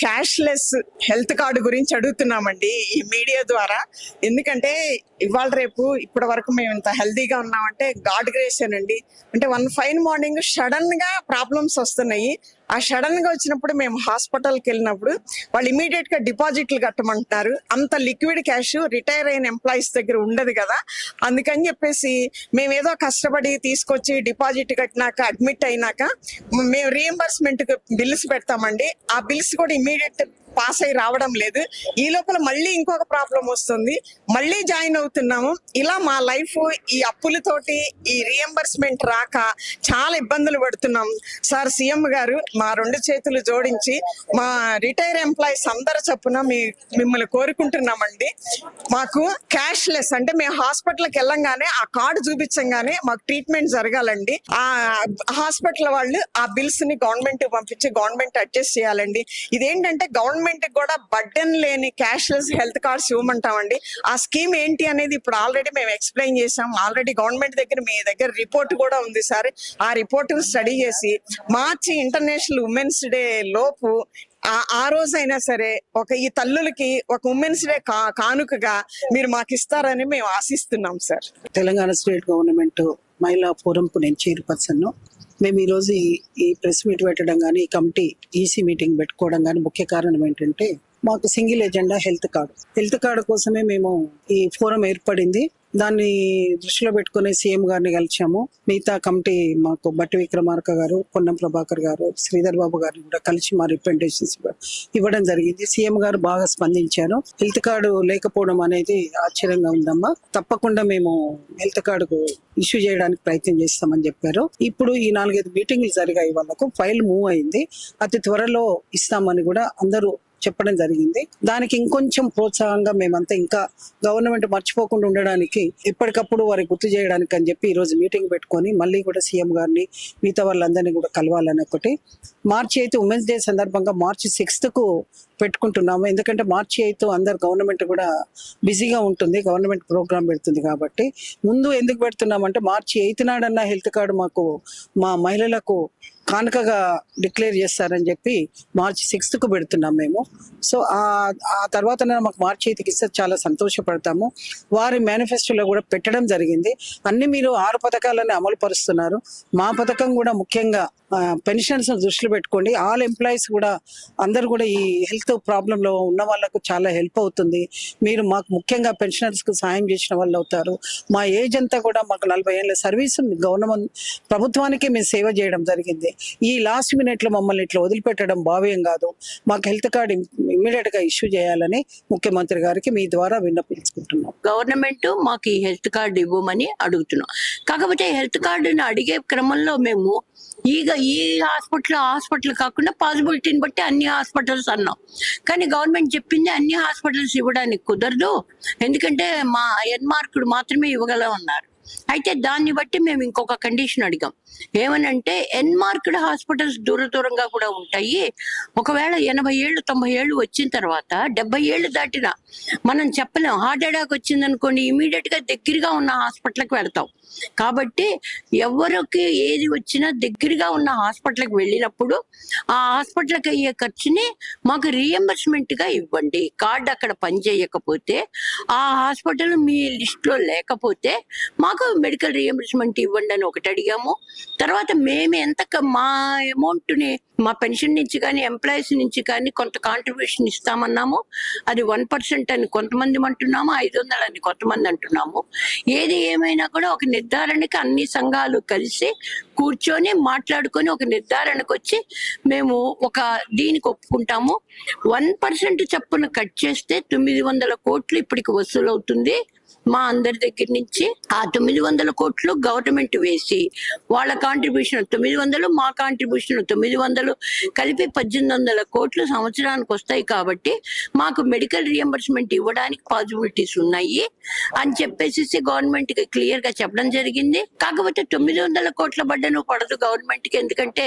Cashless health card గురించి అడుగుతున్నామండి ఈ media ద్వారా. ఎందుకంటే ఇవాళ రేపు ఇప్పటి వరకు మేము ఇంత హెల్తీగా ఉన్నామంటే గాడ్ గ్రేషన్ అండి. అంటే వన్ ఫైన్ మార్నింగ్ సడన్గా ప్రాబ్లమ్స్ వస్తున్నాయి. ఆ సడన్గా వచ్చినప్పుడు మేము హాస్పిటల్కి వెళ్ళినప్పుడు వాళ్ళు ఇమీడియట్గా డిపాజిట్లు కట్టమంటున్నారు. అంత లిక్విడ్ క్యాష్ రిటైర్ అయిన ఎంప్లాయీస్ దగ్గర ఉండదు కదా. అందుకని చెప్పేసి మేము ఏదో కష్టపడి తీసుకొచ్చి డిపాజిట్ కట్టినాక అడ్మిట్ అయినాక మేము రీఎంబర్స్మెంట్ బిల్స్ పెడతామండి. ఆ బిల్స్ కూడా ఇమీడియట్ పాస్ అయి రావడం లేదు. ఈ లోపల మళ్ళీ ఇంకొక ప్రాబ్లం వస్తుంది. మళ్ళీ జాయిన్ అవుతున్నాము. ఇలా మా లైఫ్ ఈ అప్పులతోటి ఈ రియంబర్స్మెంట్ రాక చాలా ఇబ్బందులు పడుతున్నాం. సార్ సీఎం గారు మా రెండు చేతులు జోడించి మా రిటైర్ ఎంప్లాయీస్ అందరి చొప్పున మీ మిమ్మల్ని కోరుకుంటున్నామండి. మాకు క్యాష్ లెస్ అంటే మేము హాస్పిటల్కి వెళ్ళంగానే ఆ కార్డు చూపించంగానే మాకు ట్రీట్మెంట్ జరగాలండి. ఆ హాస్పిటల్ వాళ్ళు ఆ బిల్స్ని గవర్నమెంట్ పంపించి గవర్నమెంట్ అడ్జస్ట్ చేయాలండి. ఇదేంటంటే గవర్నమెంట్ గవర్నమెంట్ కూడా బడ్డెన్ లేని క్యాష్లెస్ హెల్త్ కార్డ్స్ ఇవ్వమంటామండి. ఆ స్కీమ్ ఏంటి అనేది ఇప్పుడు ఆల్రెడీ మేము ఎక్స్ప్లెయిన్ చేసాం ఆల్రెడీ గవర్నమెంట్ దగ్గర మీ దగ్గర రిపోర్ట్ కూడా ఉంది సార్. ఆ రిపోర్ట్ స్టడీ చేసి మార్చి ఇంటర్నేషనల్ ఉమెన్స్ డే లోపు ఆ ఆ రోజైనా సరే ఒక ఈ తల్లులకి ఒక ఉమెన్స్ డే కా కానుకగా మీరు మాకు ఇస్తారని మేము ఆశిస్తున్నాం సార్. తెలంగాణ స్టేట్ గవర్నమెంట్ మహిళా ఫోరంకు నేను చైర్పర్సన్ మేము ఈరోజు ఈ ప్రెస్ మీట్ పెట్టడం కానీ ఈ కమిటీ ఈసీ మీటింగ్ పెట్టుకోవడం కానీ ముఖ్య కారణం ఏంటంటే మాకు single agenda health card. Health card కోసమే మేము ఈ ఫోరం ఏర్పడింది. దాన్ని దృష్టిలో పెట్టుకుని సీఎం గారిని కలిసాము మిగతా కమిటీ మాకు బట్టి విక్రమార్క గారు పొన్నం ప్రభాకర్ గారు శ్రీధర్ బాబు గారిని కూడా కలిసి మా రిప్రజెంటేషన్స్ ఇవ్వడం జరిగింది. సీఎం గారు బాగా స్పందించారు. హెల్త్ కార్డు లేకపోవడం అనేది ఆశ్చర్యంగా ఉందమ్మా. తప్పకుండా మేము హెల్త్ కార్డుకు ఇష్యూ చేయడానికి ప్రయత్నం చేస్తామని చెప్పారు. ఇప్పుడు ఈ నాలుగైదు మీటింగ్లు జరిగాయి వాళ్ళకు. ఫైల్ మూవ్ అయింది. అతి త్వరలో ఇస్తామని కూడా అందరూ చెప్పడం జరిగింది. దానికి ఇంకొంచెం ప్రోత్సాహంగా మేమంతా ఇంకా గవర్నమెంట్ మర్చిపోకుండా ఉండడానికి ఎప్పటికప్పుడు వారికి గుర్తు చేయడానికి అని చెప్పి ఈరోజు మీటింగ్ పెట్టుకొని మళ్ళీ కూడా సీఎం గారిని మిగతా వాళ్ళందరినీ కూడా కలవాలని ఒకటి. మార్చి అయితే ఉమెన్స్ డే సందర్భంగా మార్చి సిక్స్త్కు పెట్టుకుంటున్నాము. ఎందుకంటే మార్చి ఎయిత్ అందరు గవర్నమెంట్ కూడా బిజీగా ఉంటుంది. గవర్నమెంట్ ప్రోగ్రామ్ పెడుతుంది కాబట్టి. ముందు ఎందుకు పెడుతున్నామంటే మార్చి ఎయిత్ నాడన్న హెల్త్ కార్డు మాకు మా మహిళలకు కానుకగా డిక్లేర్ చేస్తారని చెప్పి మార్చి సిక్స్త్కు పెడుతున్నాం మేము. సో ఆ ఆ తర్వాత మాకు మార్చి ఎయిత్కి ఇస్తే చాలా సంతోషపడతాము. వారి మేనిఫెస్టోలో కూడా పెట్టడం జరిగింది. అన్ని మీరు ఆరు పథకాలని అమలు పరుస్తున్నారు మా పథకం కూడా ముఖ్యంగా పెన్షన్స్ దృష్టిలో పెట్టుకోండి. ఆల్ ఎంప్లాయీస్ కూడా అందరు కూడా ఈ హెల్త్ హెల్త్ ప్రాబ్లంలో ఉన్న వాళ్ళకు చాలా హెల్ప్ అవుతుంది. మీరు మాకు ముఖ్యంగా పెన్షనర్స్కు సాయం చేసిన వాళ్ళు అవుతారు. మా ఏజ్ అంతా కూడా మాకు నలభై ఏళ్ళ సర్వీస్ గవర్నమెంట్ ప్రభుత్వానికి మేము సేవ చేయడం జరిగింది. ఈ లాస్ట్ మినిట్లో మమ్మల్ని ఇట్లా వదిలిపెట్టడం భావ్యం కాదు. మాకు హెల్త్ కార్డు ఇమ్మీడియట్గా ఇష్యూ చేయాలని ముఖ్యమంత్రి గారికి మీ ద్వారా విన్నపించుకుంటున్నాం. గవర్నమెంట్ మాకు ఈ హెల్త్ కార్డు ఇవ్వమని అడుగుతున్నాం. కాకపోతే హెల్త్ కార్డుని అడిగే క్రమంలో మేము ఈగ ఈ హాస్పిటల్ హాస్పిటల్ కాకుండా పాసిబిలిటీని బట్టి అన్ని హాస్పిటల్స్ అన్నాం. కానీ గవర్నమెంట్ చెప్పింది అన్ని హాస్పిటల్స్ ఇవ్వడానికి కుదరదు. ఎందుకంటే మా ఎన్మార్కుడు మాత్రమే ఇవ్వగలం అన్నారు అయితే దాన్ని బట్టి మేము ఇంకొక కండిషన్ అడిగాం. ఏమనంటే ఎన్మార్క్డ్ హాస్పిటల్స్ దూర దూరంగా కూడా ఉంటాయి. ఒకవేళ ఎనభై ఏళ్ళు తొంభై ఏళ్ళు వచ్చిన తర్వాత డెబ్బై ఏళ్ళు దాటిన మనం చెప్పలేం. హార్ట్ అటాక్ వచ్చింది అనుకోండి ఇమీడియట్గా దగ్గరగా ఉన్న హాస్పిటల్కి వెళ్తాం. కాబట్టి ఎవరికి ఏది వచ్చినా దగ్గరగా ఉన్న హాస్పిటల్కి వెళ్ళినప్పుడు ఆ హాస్పిటల్కి అయ్యే ఖర్చుని మాకు రీఎంబర్స్మెంట్గా ఇవ్వండి. కార్డు అక్కడ పనిచేయకపోతే ఆ హాస్పిటల్ మీ లిస్ట్లో లేకపోతే మాకు మెడికల్ రియంబర్స్మెంట్ ఇవ్వండి అని ఒకటి అడిగాము. తర్వాత మేము ఎంత మా అమౌంట్ని మా పెన్షన్ నుంచి కానీ ఎంప్లాయీస్ నుంచి కానీ కొంత కాంట్రిబ్యూషన్ ఇస్తామన్నాము. అది వన్ పర్సెంట్ అని కొంతమంది అంటున్నాము ఐదు వందలు అని కొంతమంది అంటున్నాము. ఏది ఏమైనా కూడా ఒక నిర్ధారణకి అన్ని సంఘాలు కలిసి కూర్చొని మాట్లాడుకొని ఒక నిర్ధారణకు వచ్చి మేము ఒక దీనికి ఒప్పుకుంటాము. వన్ పర్సెంట్ చప్పున కట్ చేస్తే తొమ్మిది వందల కోట్లు ఇప్పటికి వసూలు అవుతుంది మా అందరి దగ్గర నుంచి ఆ తొమ్మిది వందల కోట్లు గవర్నమెంట్ వేసి వాళ్ళ కాంట్రిబ్యూషన్ తొమ్మిది వందలు మా కాంట్రిబ్యూషన్ తొమ్మిది వందలు కలిపి పద్దెనిమిది వందల కోట్లు సంవత్సరానికి వస్తాయి కాబట్టి మాకు మెడికల్ రియంబర్స్మెంట్ ఇవ్వడానికి పాసిబిలిటీస్ ఉన్నాయి అని చెప్పేసి గవర్నమెంట్కి క్లియర్గా చెప్పడం జరిగింది. కాకపోతే తొమ్మిది వందల కోట్ల బడ్డను పడదు గవర్నమెంట్కి ఎందుకంటే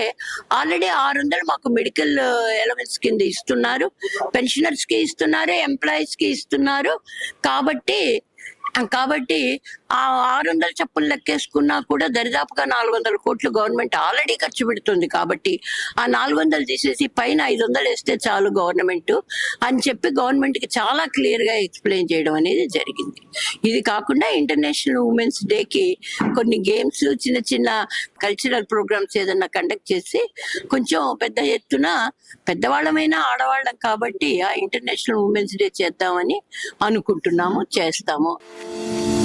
ఆల్రెడీ ఆరు వందలు మాకు మెడికల్ ఎలవెన్స్ uh, కింద ఇస్తున్నారు. పెన్షనర్స్కి ఇస్తున్నారు ఎంప్లాయీస్కి ఇస్తున్నారు. కాబట్టి కాబట్టి ఆ ఆరు వందల చెప్పులు లెక్కేసుకున్నా కూడా దరిదాపుగా నాలుగు వందల కోట్లు గవర్నమెంట్ ఆల్రెడీ ఖర్చు పెడుతుంది కాబట్టి ఆ నాలుగు వందలు తీసేసి పైన ఐదు వందలు వేస్తే చాలు గవర్నమెంట్ అని చెప్పి గవర్నమెంట్కి చాలా క్లియర్గా ఎక్స్ప్లెయిన్ చేయడం అనేది జరిగింది. ఇది కాకుండా ఇంటర్నేషనల్ ఉమెన్స్ డేకి కొన్ని గేమ్స్ చిన్న చిన్న కల్చరల్ ప్రోగ్రామ్స్ ఏదన్నా కండక్ట్ చేసి కొంచెం పెద్ద ఎత్తున పెద్దవాళ్ళమైనా ఆడవాళ్ళం కాబట్టి ఆ ఇంటర్నేషనల్ ఉమెన్స్ డే చేద్దామని అనుకుంటున్నాము చేస్తాము. Thank you.